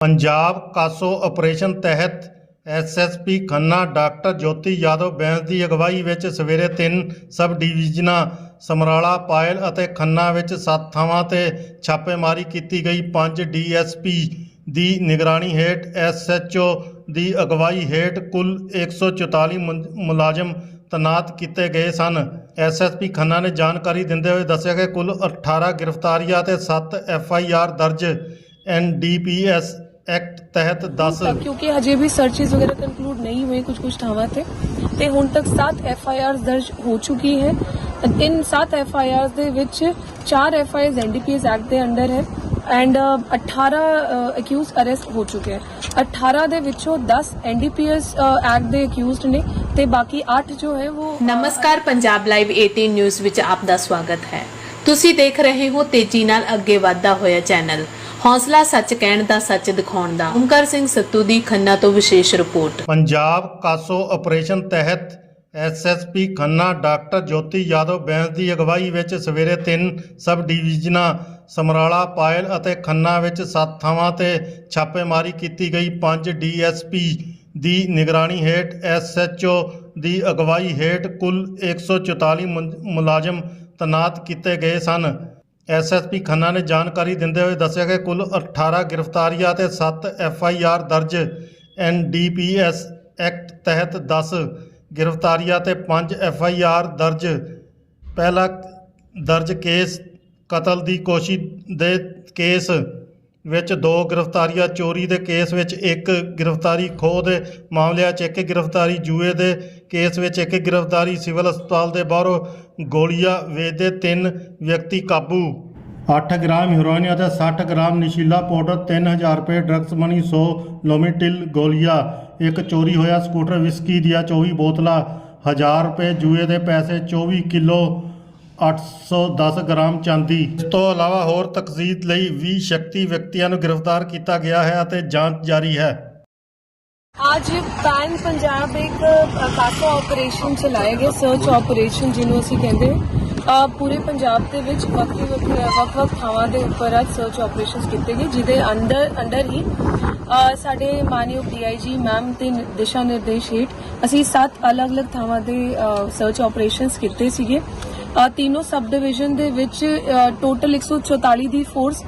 Punjab CASO operation ਤਹਿਤ SSP Khanna, doctor Jyoti Yadav Bains ਦੀ ਅਗਵਾਈ ਵਿੱਚ ਸਵੇਰੇ ਤਿੰਨ ਸਬ ਡਿਵੀਜ਼ਨਾਂ ਸਮਰਾਲਾ, ਪਾਇਲ ਅਤੇ ਖੰਨਾ ਵਿੱਚ ਸੱਤ ਥਾਵਾਂ ਤੇ ਛਾਪੇਮਾਰੀ ਕੀਤੀ ਗਈ। ਪੰਜ ਡੀਐਸਪੀ ਦੀ ਨਿਗਰਾਨੀ ਹੇਠ ਐਸਐਚਓ ਦੀ ਅਗਵਾਈ ਹੇਠ ਕੁੱਲ 144 ਮੁੰ- ਮੁਲਾਜ਼ਮ ਤੈਨਾਤ ਕੀਤੇ ਗਏ ਸਨ। ਐਸਐਸਪੀ ਖੰਨਾ ਨੇ ਜਾਣਕਾਰੀ ਦਿੰਦੇ ਹੋਏ ਦੱਸਿਆ ਕਿ ਕੁੱਲ 18 ਗ੍ਰਿਫਤਾਰੀਆਂ ਤੇ 7 ਐਫਆਈਆਰ ਦਰਜ ਐਨਡੀਪੀਐਸ ਐਕਟ ਤਹਿਤ 10 ਤੱਕ ਕਿਉਂਕਿ ਹਜੇ ਵੀ ਸਰਚਸ ਵਗੈरह ਕੰਕਲੂਡ ਨਹੀਂ ਹੋਏ ਕੁਝ ਕੁਝ ਥਾਵਾਂ ਤੇ ਤੇ ਹੁਣ ਤੱਕ 7 ਐਫ ਆਈ ਆਰ ਦਰਜ ਹੋ ਚੁੱਕੀ ਹੈ ਇਨ 7 ਐਫ ਆਈ ਆਰ ਦੇ ਵਿੱਚ 4 F I R NDPS act ਦੇ ਅੰਡਰ ਹੈ ਐਂਡ 18 ਅਕਿਊਜ਼ ਅਰੈਸਟ ਹੋ ਚੁੱਕੇ ਹੈ 18 ਦੇ ਵਿੱਚੋਂ 10 ਐਨਡੀਪੀਐਸ ਐਕਟ ਦੇ ਅਕਿਊਜ਼ਡ ਨੇ ਤੇ ਬਾਕੀ 8 ਜੋ ਹੈ ਉਹ ਅ, ਨਮਸਕਾਰ ਪੰਜਾਬ ਲਾਈਵ 18 ਨਿਊਜ਼ ਵਿੱਚ ਆਪ ਦਾ ਸਵਾਗਤ ਹੈ ਤੁਸੀਂ ਦੇਖ ਰਹੇ ਹੋ ਤੇਜ਼ੀ ਨਾਲ ਅੱਗੇ ਵਧਦਾ ਹੋਇਆ ਚੈਨਲ ਹੌਸਲਾ ਸੱਚ ਕਹਿਣ ਦਾ, ਸੱਚ ਦਿਖਾਉਣ ਦਾ। ਓਮਕਾਰ ਸਿੰਘ ਸੱਤੂ ਦੀ ਖੰਨਾ ਤੋਂ ਵਿਸ਼ੇਸ਼ ਰਿਪੋਰਟ। ਪੰਜਾਬ ਕਾਸੋ ਆਪਰੇਸ਼ਨ ਤਹਿਤ ਐਸਐਸਪੀ ਖੰਨਾ, ਡਾਕਟਰ ਜੋਤੀ ਯਾਦਵ ਬੈਂਸ ਦੀ ਅਗਵਾਈ ਵਿੱਚ ਸਵੇਰੇ ਤਿੰਨ ਸਬ ਡਿਵੀਜ਼ਨਾਂ ਸਮਰਾਲਾ ਪਾਇਲ ਅਤੇ ਖੰਨਾ ਵਿੱਚ ਸੱਤ ਥਾਵਾਂ ਤੇ ਛਾਪੇਮਾਰੀ ਕੀਤੀ ਗਈ। ਪੰਜ ਡੀਐਸਪੀ ਦੀ ਨਿਗਰਾਨੀ ਹੇਠ ਐਸਐਚਓ ਦੀ ਅਗਵਾਈ ਹੇਠ ਕੁੱਲ 144 ਮੁੰ- ਮੁਲਾਜ਼ਮ ਤੈਨਾਤ ਕੀਤੇ ਗਏ ਸਨ। ਐਸਐਸਪੀ ਖੰਨਾ ਨੇ ਜਾਣਕਾਰੀ ਦਿੰਦੇ ਹੋਏ ਦੱਸਿਆ ਕਿ ਕੁੱਲ 18 ਗ੍ਰਿਫਤਾਰੀਆਂ ਤੇ 7 ਐਫਆਈਆਰ ਦਰਜ ਐਨਡੀਪੀਐਸ ਐਕਟ ਤਹਿਤ 10 ਗ੍ਰਿਫਤਾਰੀਆਂ ਤੇ 5 ਐਫਆਈਆਰ ਦਰਜ। ਪਹਿਲਾ ਦਰਜ ਕੇਸ ਕਤਲ ਦੀ ਕੋਸ਼ਿਸ਼ ਦੇ ਕੇਸ ਵਿੱਚ ਦੋ ਗ੍ਰਿਫਤਾਰੀਆਂ, ਚੋਰੀ ਦੇ ਕੇਸ ਵਿੱਚ ਇੱਕ ਗ੍ਰਿਫਤਾਰੀ ਖੋਹ ਦੇ ਮਾਮਲਿਆਂ 'ਚ ਇੱਕ ਗ੍ਰਿਫਤਾਰੀ ਜੂਏ ਦੇ ਕੇਸ ਵਿੱਚ ਇੱਕ ਗ੍ਰਿਫਤਾਰੀ ਸਿਵਲ ਹਸਪਤਾਲ ਦੇ ਬਾਹਰੋਂ ਗੋਲੀਆਂ ਵੇਚਦੇ ਤਿੰਨ ਵਿਅਕਤੀ ਕਾਬੂ। 8 ਗ੍ਰਾਮ ਹੈਰੋਇਨ ਅਤੇ 60 ਗ੍ਰਾਮ ਨਸ਼ੀਲਾ ਪਾਊਡਰ 3000 ਰੁਪਏ ਡਰੱਗਸ ਮਨੀ 100 ਲੋਮੀਟਿਲ ਗੋਲੀਆਂ, ਇੱਕ ਚੋਰੀ ਹੋਇਆ ਸਕੂਟਰ, ਵਿਸਕੀ ਦੀਆਂ 24 ਬੋਤਲਾਂ 1000 ਰੁਪਏ ਜੂਏ ਦੇ ਪੈਸੇ 24 ਕਿਲੋ 810 ਗ੍ਰਾਮ ਚਾਂਦੀ। ਇਸ ਤੋਂ ਇਲਾਵਾ ਹੋਰ ਤਕਸੀਦ ਲਈ 20 ਸ਼ੱਕੀ ਵਿਅਕਤੀਆਂ ਨੂੰ ਗ੍ਰਿਫਤਾਰ ਕੀਤਾ ਗਿਆ ਹੈ ਅਤੇ ਜਾਂਚ ਜਾਰੀ ਹੈ। ਅੱਜ ਪੈਨ ਪੰਜਾਬ ਇੱਕ ਅ, ਆਪਰੇਸ਼ਨ ਚਲਾਇਆ ਗਿਆ ਸਰਚ ਆਪਰੇਸ਼ਨ ਜਿਹਨੂੰ ਅਸੀਂ ਕਹਿੰਦੇ ਹਾਂ। ਪੂਰੇ ਪੰਜਾਬ ਦੇ ਵਿੱਚ ਵੱਖਰੇ ਵੱਖਰੇ ਵੱਖ-ਵੱਖ ਥਾਵਾਂ ਦੇ ਉੱਪਰ ਅੱਜ ਸਰਚ ਆਪਰੇਸ਼ਨਸ ਕੀਤੇ ਗਏ ਜਿਹਦੇ ਅੰਦਰ ਅੰਡਰ ਹੀ ਸਾਡੇ ਮਾਨਯੋਗ ਡੀਆਈਜੀ ਮੈਮ ਦੇ ਦਿਸ਼ਾ ਨਿਰਦੇਸ਼ ਹੇਠ ਅਸੀਂ ਸੱਤ ਅਲੱਗ-ਅਲੱਗ ਥਾਵਾਂ ਦੇ ਸਰਚ ਆਪਰੇਸ਼ਨਸ ਕੀਤੇ ਸੀਗੇ। ਤਿੰਨੋਂ ਸਬ ਡਿਵੀਜ਼ਨ ਦੇ ਵਿੱਚ ਟੋਟਲ 144 ਦੀ ਫੋਰਸ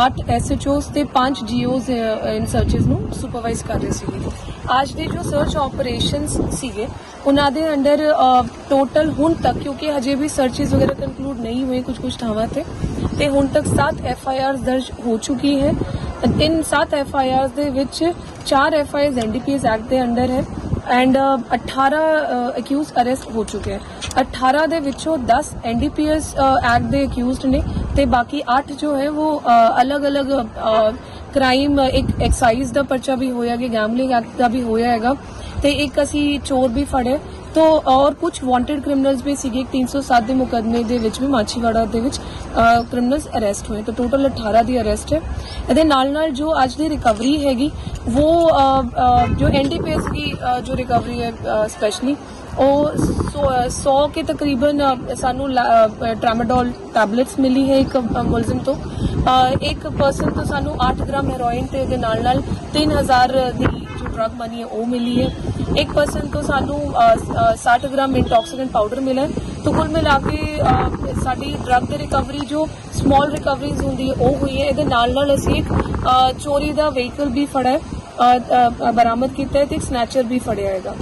8 ਐਸਐਚਓਸ ਤੇ 5 ਜੀਓਸ ਇਨ ਸਰਚਸ ਨੂੰ ਸੁਪਰਵਾਈਜ਼ ਕਰ ਰਹੇ ਸੀਗੇ। ਅੱਜ ਦੇ ਜੋ ਸਰਚ ਆਪਰੇਸ਼ਨਸ ਸੀਗੇ, ਉਹਨਾਂ ਦੇ ਅੰਡਰ ਟੋਟਲ ਹੁਣ ਤੱਕ, ਕਿਉਂਕਿ ਹਜੇ ਵੀ ਸਰਚਸ ਵਗੈਰਾ ਕੰਕਲੂਡ ਨਹੀਂ ਹੋਏ ਕੁਝ ਕੁਝ ਥਾਵਾਂ ਤੇ ਤੇ ਹੁਣ ਤੱਕ 7 ਐਫ ਆਈ ਆਰ ਦਰਜ ਹੋ ਚੁੱਕੀ ਹੈ। ਤਿੰਨ 7 ਐਫ ਆਈ ਆਰ ਦੇ ਵਿੱਚ 4 F I R NDPS act ਦੇ ਅੰਡਰ ਹੈ। ਐਂਡ 18 ਅਕਿਊਜ਼ ਅਰੈਸਟ ਹੋ ਚੁੱਕੇ ਹੈ 18 ਦੇ ਵਿੱਚੋਂ 10 ਐਨਡੀਪੀਐਸ ਐਕਟ ਦੇ ਅਕਿਊਜ਼ਡ ਨੇ ਤੇ ਬਾਕੀ 8 ਜੋ ਹੈ ਉਹ ਅਲੱਗ-ਅਲੱਗ ਕ੍ਰਾਈਮ ਇੱਕ ਐਕਸਾਈਜ਼ ਦਾ ਪਰਚਾ ਵੀ ਹੋਇਆ ਕਿ ਗੈਮਲਿੰਗ ਐਕਟ ਦਾ ਵੀ ਹੋਇਆ ਹੈਗਾ ਤੇ ਇੱਕ ਅਸੀਂ ਚੋਰ ਵੀ ਫੜੇ ਤੋ ਔਰ ਕੁਝ ਵਾਂਟਡ ਕ੍ਰਿਮੀਨਲਸ ਵੀ ਸੀਗੇ 307 ਦੇ ਮੁਕਦਮੇ ਦੇ ਵਿੱਚ ਵੀ ਮਾਛੀਵਾੜਾ ਦੇ ਵਿੱਚ ਕ੍ਰਿਮੀਨਲਸ ਅਰੈਸਟ ਹੋਏ। ਤਾਂ ਟੋਟਲ 18 ਦੀ ਅਰੈਸਟ ਹੈ। ਇਹਦੇ ਨਾਲ ਨਾਲ ਜੋ ਅੱਜ ਦੀ ਰਿਕਵਰੀ ਹੈਗੀ ਉਹ ਅ, ਅ, ਜੋ ਐਨਡੀਪੀਐਸ ਦੀ ਜੋ ਰਿਕਵਰੀ ਹੈ ਸਪੈਸ਼ਲੀ ਉਹ 100 ਕੇ ਤਕਰੀਬਨ ਅ, ਸਾਨੂੰ ਟ੍ਰਾਮਾਡੋਲ ਟੈਬਲੇਟਸ ਮਿਲੀ ਹੈ ਇੱਕ ਮੁਲਜ਼ਮ ਤੋਂ। ਇੱਕ ਪਰਸਨ ਤੋਂ ਸਾਨੂੰ 8 ਗ੍ਰਾਮ ਹੈਰੋਇਨ ਤੇ ਉਹਦੇ ਨਾਲ ਨਾਲ 3000 ਦੀ ਡਰਗ ਬਣੀ ਹੈ ਉਹ ਮਿਲੀ ਹੈ। ਇੱਕ ਪਰਸਨ ਤੋਂ ਸਾਨੂੰ ਅ, 60 ਗ੍ਰਾਮ ਇੰਟੌਕਸੀਕੈਂਟ ਪਾਊਡਰ ਮਿਲਿਆ ਹੈ। ਕੁੱਲ ਮਿਲਾ ਕੇ ਸਾਡੀ ਡਰੱਗ ਦੀ ਰਿਕਵਰੀ ਜੋ ਸਮਾਲ ਰਿਕਵਰੀਜ਼ ਹੁੰਦੀ ਹੈ ਉਹ ਹੋਈ ਹੈ। ਇਹਦੇ ਨਾਲ ਨਾਲ ਅਸੀਂ ਇੱਕ ਚੋਰੀ ਦਾ ਵਹੀਕਲ ਵੀ ਫੜਿਆ ਬਰਾਮਦ ਕੀਤਾ ਹੈ ਤੇ ਇੱਕ ਸਨੈਚਰ ਵੀ ਫੜਿਆ ਹੈਗਾ।